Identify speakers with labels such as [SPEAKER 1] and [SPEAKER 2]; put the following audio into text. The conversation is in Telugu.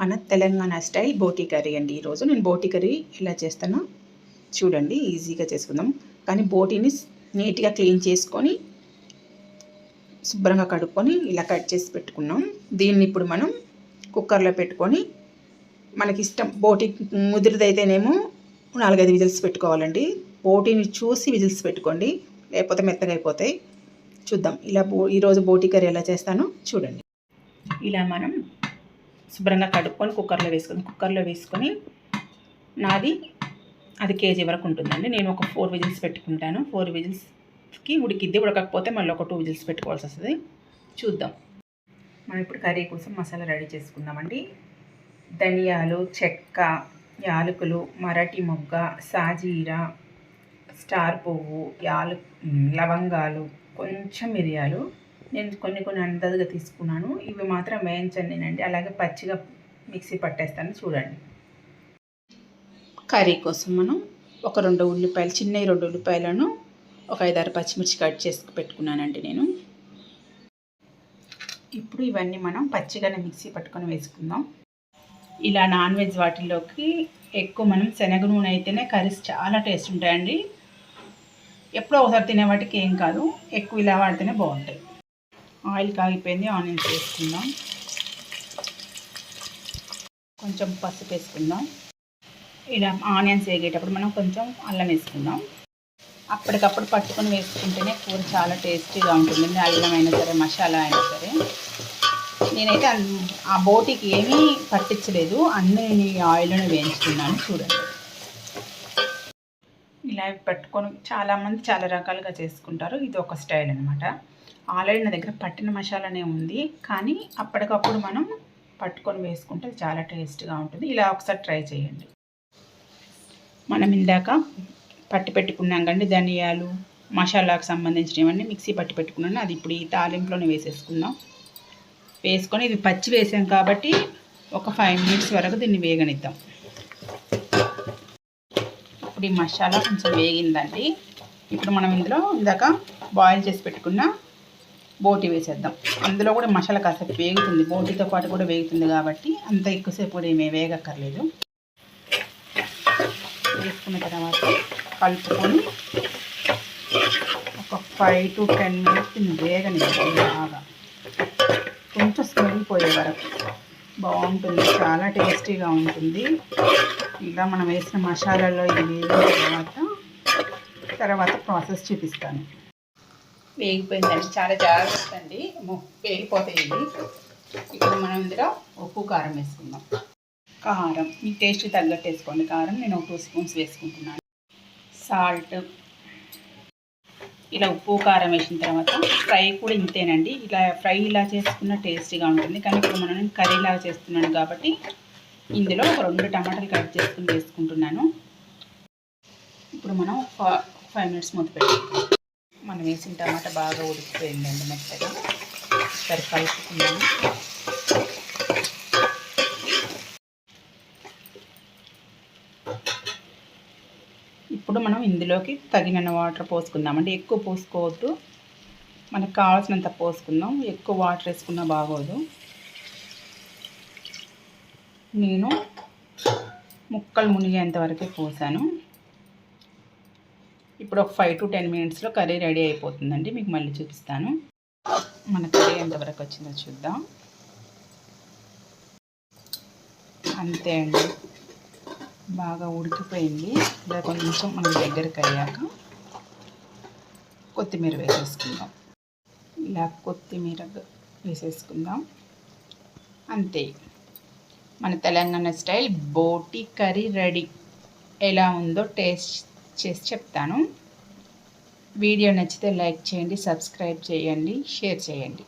[SPEAKER 1] మన తెలంగాణ స్టైల్ బోటీ కర్రీ అండి ఈరోజు నేను బోటీ కర్రీ ఎలా చేస్తానో చూడండి ఈజీగా చేసుకుందాం. కానీ బోటీని నీట్గా క్లీన్ చేసుకొని శుభ్రంగా కడుక్కొని ఇలా కట్ చేసి పెట్టుకున్నాం. దీన్ని ఇప్పుడు మనం కుక్కర్లో పెట్టుకొని మనకి ఇష్టం బోటి ముదిరిదైతేనేమో నాలుగైదు విజిల్స్ పెట్టుకోవాలండి. బోటీని చూసి విజిల్స్ పెట్టుకోండి లేకపోతే మెత్తగా అయిపోతాయి. చూద్దాం ఇలా బో ఈరోజు బోటీ కర్రీ ఎలా చేస్తానో చూడండి. ఇలా మనం శుభ్రంగా కడుక్కొని కుక్కర్లో వేసుకొని కుక్కర్లో వేసుకొని నాది అది కేజీ వరకు ఉంటుందండి. నేను ఒక ఫోర్ విజిల్స్ పెట్టుకుంటాను. ఫోర్ విజిల్స్కి ఉడికిద్ది. ఉడకకపోతే మళ్ళీ ఒక టూ విజిల్స్ పెట్టుకోవాల్సి వస్తుంది. చూద్దాం. మనం ఇప్పుడు కర్రీ కోసం మసాలా రెడీ చేసుకుందామండి. ధనియాలు చెక్క యాలకులు మరాఠీ మొగ్గ సాజీరా స్టార్ పువ్వు యాలు లవంగాలు కొంచెం మిరియాలు నేను కొన్ని కొన్ని అందాజుగా తీసుకున్నాను. ఇవి మాత్రం వేయించండినండి అలాగే పచ్చిగా మిక్సీ పట్టేస్తాను చూడండి. కర్రీ కోసం మనం ఒక రెండు ఉల్లిపాయలు చిన్న రెండు ఉల్లిపాయలను ఒక ఐదారు పచ్చిమిర్చి కట్ చేసి పెట్టుకున్నానండి నేను. ఇప్పుడు ఇవన్నీ మనం పచ్చిగానే మిక్సీ పట్టుకొని వేసుకుందాం. ఇలా నాన్ వెజ్ వాటిల్లోకి ఎక్కువ మనం శనగ నూనె అయితేనే కర్రీస్ చాలా టేస్ట్ ఉంటాయండి. ఎప్పుడో ఒకసారి తినే వాటికి ఏం కాదు. ఎక్కువ ఇలా వాడితేనే బాగుంటాయి. ఆయిల్ కాగిపోయింది ఆనియన్స్ వేసుకుందాం. కొంచెం పసుపు వేసుకుందాం. ఇలా ఆనియన్స్ వేగేటప్పుడు మనం కొంచెం అల్లం వేసుకుందాం. అప్పటికప్పుడు పట్టుకొని వేసుకుంటేనే కూర చాలా టేస్టీగా ఉంటుంది. అల్లం అయినా సరే మసాలా అయినా సరే. నేనైతే ఆ బోటికి ఏమీ పట్టించలేదు. అన్నీ ఆయిల్ని వేయించుకున్నాను. చూడండి. ఇలా పెట్టుకొని చాలామంది చాలా రకాలుగా చేసుకుంటారు. ఇది ఒక స్టైల్ అనమాట ఆల్రెడీ నా దగ్గర పట్టిన మసాలానే ఉంది. కానీ అప్పటికప్పుడు మనం పట్టుకొని వేసుకుంటే చాలా టేస్ట్గా ఉంటుంది. ఇలా ఒకసారి ట్రై చేయండి. మనం ఇందాక పట్టి పెట్టుకున్నాం కండి ధనియాలు మసాలాకు సంబంధించినవన్నీ మిక్సీ పట్టి పెట్టుకున్నాను. అది ఇప్పుడు ఈ తాలింపులోనే వేసేసుకుందాం. వేసుకొని ఇది పచ్చి వేసాం కాబట్టి ఒక ఫైవ్ మినిట్స్ వరకు దీన్ని వేగనిద్దాం. ఇప్పుడు ఈ మసాలా కొంచెం వేగిందండి. ఇప్పుడు మనం ఇందులో ఇందాక బాయిల్ చేసి పెట్టుకున్న బోటి వేసేద్దాం. అందులో కూడా మసాలా కాసేపు వేగుతుంది. బోటితో పాటు కూడా వేగుతుంది కాబట్టి అంత ఎక్కువసేపు కూడా ఏమీ వేగక్కర్లేదు. వేసుకున్న తర్వాత కలుపుకొని ఒక ఫైవ్ టు టెన్ మినిట్స్ దీన్ని బాగా. కొంచెం స్మెల్ పోయే వరకు. బాగుంటుంది. చాలా టేస్టీగా ఉంటుంది. ఇలా మనం వేసిన మసాలాలో ఇది వేగిన తర్వాత తర్వాత ప్రాసెస్ చూపిస్తాను. వేగిపోయిందండి. చాలా జాగ్రత్త అండి. వేగిపోతాయి ఇవి ఇప్పుడు మనం ఇందులో ఉప్పు కారం వేసుకుందాం. కారం మీ టేస్ట్ తగ్గట్టు వేసుకోండి. కారం నేను టూ స్పూన్స్ వేసుకుంటున్నాను. సాల్ట్. ఇలా ఉప్పు కారం వేసిన తర్వాత ఫ్రై కూడా ఇంతేనండి. ఇలా ఫ్రై ఇలా చేసుకున్న టేస్టీగా ఉంటుంది. కానీ ఇప్పుడు మనం కర్రీలాగా చేస్తున్నాను కాబట్టి ఇందులో ఒక రెండు టమాటాలు కట్ చేసుకుని వేసుకుంటున్నాను. ఇప్పుడు మనం ఫైవ్ మినిట్స్ మూత పెట్టుకుంటాం మనం వేసిన టమాటా బాగా ఉడికిపోయిందండి మెత్తగా. సరి కలుపుకున్నాము ఇప్పుడు మనం ఇందులోకి తగిన వాటర్ పోసుకుందామండి. ఎక్కువ పోసుకోవద్దు. మనకు కావాల్సినంత పోసుకుందాం. ఎక్కువ వాటర్ వేసుకున్నా బాగోదు. నేను ముక్కలు మునిగేంత వరకే పోసాను. ఇప్పుడు ఒక ఫైవ్ టు టెన్ మినిట్స్లో కర్రీ రెడీ అయిపోతుందండి. మీకు మళ్ళీ చూపిస్తాను. మన కర్రీ ఎంతవరకు వచ్చిందో చూద్దాం. అంతే అండి. బాగా ఉడికిపోయింది. ఇలా కొంచెం మన దగ్గరికి అయ్యాక కొత్తిమీర వేసేసుకుందాం. ఇలా కొత్తిమీర వేసేసుకుందాం. అంతే. మన తెలంగాణ స్టైల్ బోటి కర్రీ రెడీ. ఎలా ఉందో టేస్ట్ చేసి చెప్తాను. వీడియో నచ్చితే లైక్ చేయండి సబ్స్క్రైబ్ చేయండి షేర్ చేయండి.